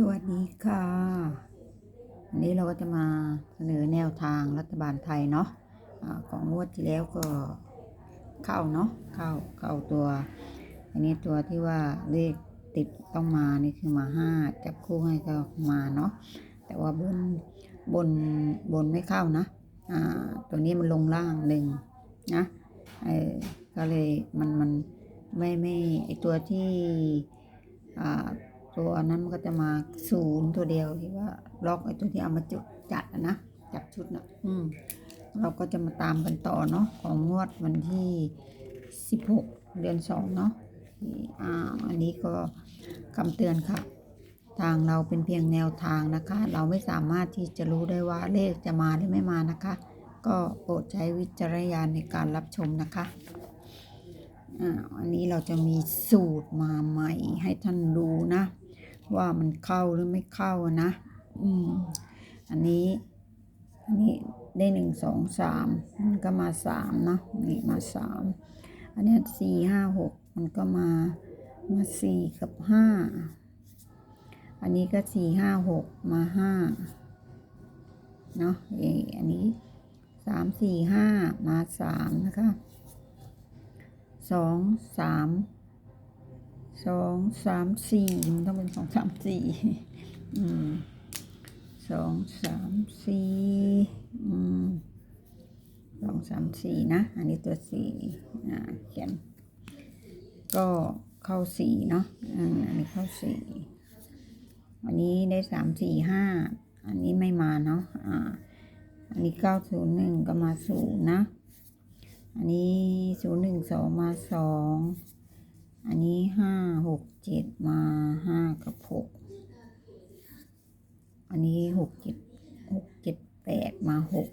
สวัสดีค่ะ วันนี้เราก็จะมาเสนอแนวทางรัฐบาลไทยเนาะอาของงวดที่แล้วก็เข้าเนาะเข้าเข้าตัว อันนี้ตัวที่ว่าเลขติดต้องมานี่คือมาห้าจับคู่ให้ก็มาเนาะแต่ว่าบนบนบนไม่เข้านะอ่าตัวนี้มันลงล่างหนึ่งนะเออก็เลยมันมันไม่ไม่ไอตัวที่อ่า ตัวนั้นมันก็จะมาศูนย์ตัวเดียวที่ว่าล็อกไอ้ตัวที่เอามาจุดจัดนะจับชุดนะอืมเราก็จะมาตามกันต่อเนาะของงวดวันที่ 16 เดือน 2 เนาะอ่าอันนี้ก็คำเตือนค่ะ ทางเราเป็นเพียงแนวทางนะคะ เราไม่สามารถที่จะรู้ได้ว่าเลขจะมาหรือไม่มานะคะ ก็โปรดใช้วิจารณญาณในการรับชมนะคะอ่าอันนี้เราจะมีสูตรมาใหม่ให้ท่านดูนะ ว่ามันเข้าหรือไม่เข้านะ อืม อันนี้ อันนี้ได้หนึ่งสองสามมันก็มาสามเนอะนี่มาสามอันเนี้สี่ห้าหกมันก็มามาสี่กับห้าอันนี้ก็สี่ห้าหกมาห้าเนาะเอออันนี้สามสี่ห้ามาสามนะคะสองสาม สองสามสี่มันต้องเป็นสองสามสี่อืมสองสามสี่อืมสองสามสี่นะ อันนี้ตัวสี่อ่าเขียนก็เข้าสี่เนาะอืมอันนี้เข้าสี่อันนี้ได้สามสี่ห้าอันนี้ไม่มาเนาะอ่าอันนี้เก้าศูนย์หนึ่งก็มาศูนย์นะ อันนี้ศูนย์หนึ่งสองมาสอง อันนี้ห้าหกเจ็ดมาห้ากับหกอันนี้หกเจ็ดหกเจ็ดแปดมาหก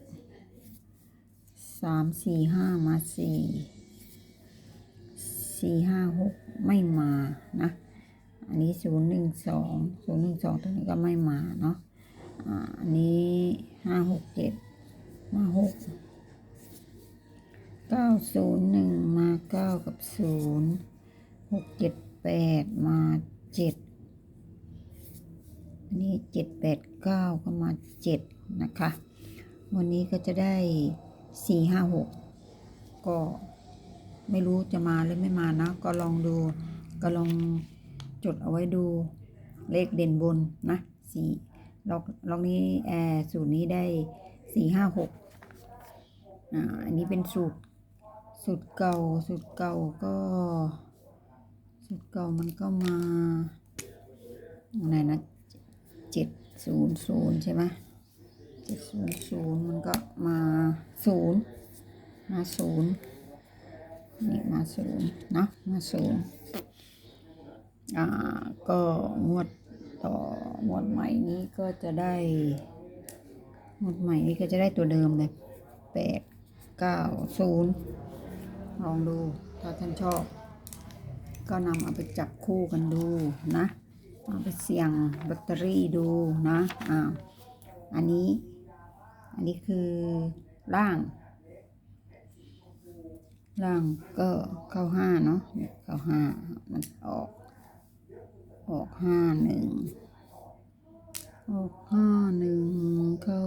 สามสี่ห้ามาสี่สี่ห้าหกไม่มานะ อันนี้ศูนย์หนึ่งสองศูนย์หนึ่งสองตัวนี้ก็ไม่มาเนาะอันนี้ห้าหกเจ็ดมาหกเก้าศูนย์หนึ่งมาเก้ากับศูนย์ หกเจ็ดแปดมาเจ็ดอันนี้เจ็ดแปดเก้าก็มาเจ็ดนะคะ วันนี้ก็จะได้สี่ห้าหกก็ไม่รู้จะมาหรือไม่มานะ ก็ลองดู ก็ลองจดเอาไว้ดูเลขเด่นบนนะสี่ลองลองนี้แอร์สูตรนี้ได้สี่ห้าหกอ่าอันนี้เป็นสูตรสูตรเก่าสูตรเก่าก็ สูตรเก่ามันก็มาอะไรนะเจ็ดศูนย์ศูนย์ใช่ไหมเจ็ดศูนย์ศูนย์มันก็มาศูนย์มาศูนย์นี่มาศูนย์นะมาศูนย์อ่าก็งวดต่องวดใหม่นี้ก็จะได้งวดใหม่นี้ก็จะได้ตัวเดิมเลยแปดเก้าศูนย์ลองดูถ้าท่านชอบ ก็นำเอาไปจับคู่กันดูนะเอาไปเสี่ยงลอตเตอรี่ดูนะอ่าอันนี้ อันนี้คือล่างล่างก็เข้าห้าเนาะเข้าห้ามันออก ออกห้าหนึ่งออกห้าหนึ่งเข้า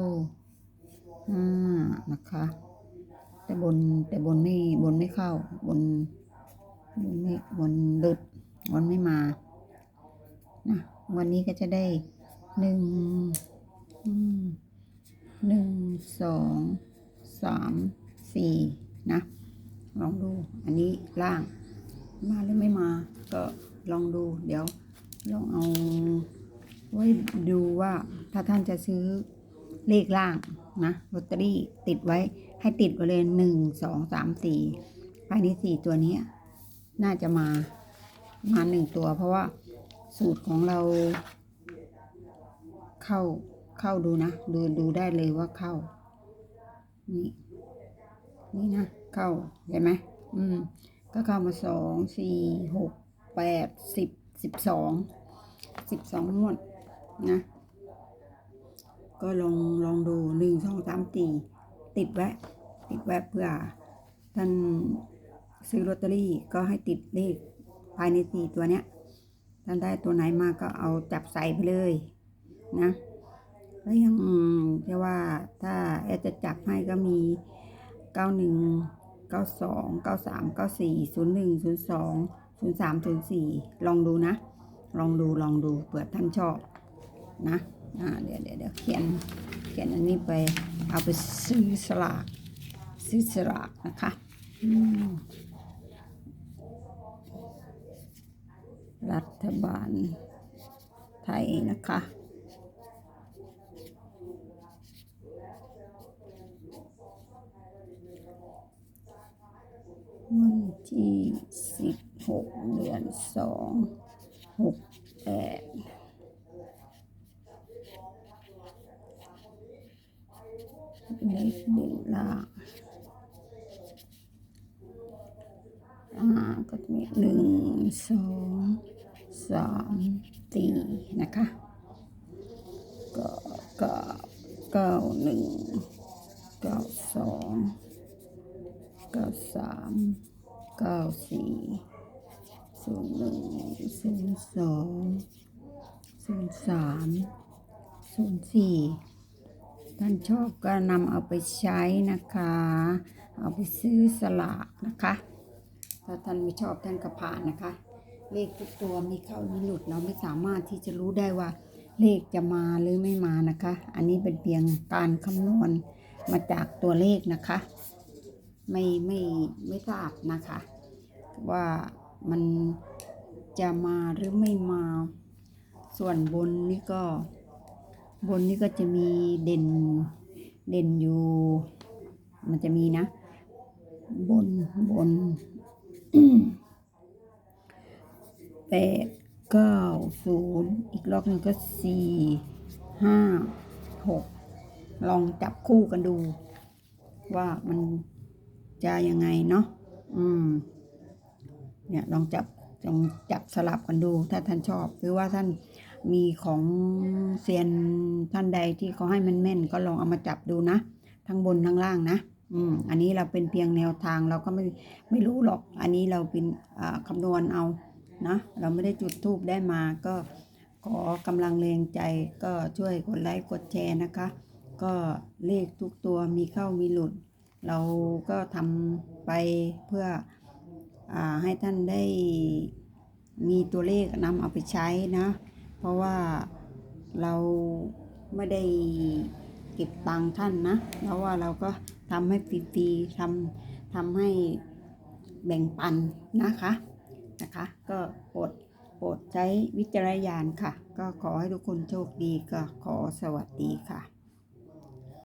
ห้านะคะ แต่บนแต่บนไม่บนไม่เข้าบน บนไม่บนหลุดบนไม่มานะวันนี้ก็จะได้หนึ่งหนึ่งสองสามสี่นะลองดูอันนี้ล่างมาหรือไม่มาก็ลองดู เดี๋ยวลองเอาไว้ดูว่าถ้าท่านจะซื้อเลขล่างนะลอตเตอรี่ติดไว้ให้ติดไว้เลยหนึ่งสองสามสี่ภายในสี่ตัวนี้ น่าจะมามาหนึ่งตัว เพราะว่าสูตรของเรา เข้าเข้าดูนะ ดูดูได้เลยว่าเข้า นี่นี่นะ เข้าเห็นไหมอืม ก็เข้ามาสองสี่หกแปดสิบสิบสองสิบสองงวดนะ ก็ลองลองดูหนึ่งสองสามสี่ติดแวะติดแวะเพื่อท่าน ซื้อลอตเตอรี่ก็ให้ติดเลขภายในสี่ตัวเนี้ยท่านได้ตัวไหนมาก็เอาจับใส่ไปเลยนะแล้วยังจะว่าถ้าแอดจะจับให้ก็มีเก้าหนึ่งเก้าสองเก้าสามเก้าสี่ศูนย์หนึ่งศูนย์สองศูนย์สามศูนย์สี่ลองดูนะ ลองดูลองดูเผื่อท่านชอบนะอ่าเดี๋ยวเดี๋ยวเดี๋ยวเขียนเขียนอันนี้ไปเอาไปซื้อสลากซื้อสลากนะคะ อืม รัฐบาลไทยนะคะ วันที่สิบหกเดือนสองหกแปดเลขเด่นล่างอ่าก็มีหนึ่งสอง สามสี่นะคะ ก็ก้าเก้าหนึ่งเก้าสองเก้าสามเก้าสี่ศูนย์หนึ่งศูนย์สองศูนย์สามศูนย์สี่ท่านชอบก็นำเอาไปใช้นะคะ เอาไปซื้อสลากนะคะ ถ้าท่านไม่ชอบท่านก็ผ่านนะคะ เลขทุกตัวมีเข้ามีหลุดเราไม่สามารถที่จะรู้ได้ว่า เลขจะมาหรือไม่มานะคะ อันนี้เป็นเพียงการคำนวณมาจากตัวเลขนะคะ ไม่ไม่ไม่ทราบนะคะ ว่ามันจะมาหรือไม่มา ส่วนบนนี่ก็ บนนี่ก็จะมีเด่นเด่นอยู่ มันจะมีนะ บนบน แปดเก้าศูนย์อีกรอบหนึ่งก็สี่ห้าหกลองจับคู่กันดู ว่ามันจะยังไงเนาะอืม เนี่ยลองจับลองจับสลับกันดู ถ้าท่านชอบ หรือว่าท่านมีของเซียนท่านใดที่เขาให้มันแม่น ก็ลองเอามาจับดูนะทั้งบนทั้งล่างนะอืมอันนี้เราเป็นเพียงแนวทางเราก็ไม่ไม่รู้หรอก อันนี้เราเป็นคำนวณเอา นะเราไม่ได้จุดทูบได้มาก็ขอกำลังแรงใจก็ช่วยกดไลค์กดแชร์นะคะ ก็เลขทุกตัวมีเข้ามีหลุด เราก็ทำไปเพื่ออให้ท่านได้มีตัวเลขนำเอาไปใช้นะ เพราะว่าเราไม่ได้เก็บตังค์ท่านนะเพราะว่าเราก็ทำให้ฟรีๆทำทำให้แบ่งปันนะคะ นะคะ ก็โปรดโปรดใช้วิจารณญาณค่ะ ก็ขอให้ทุกคนโชคดีก็ขอสวัสดีค่ะ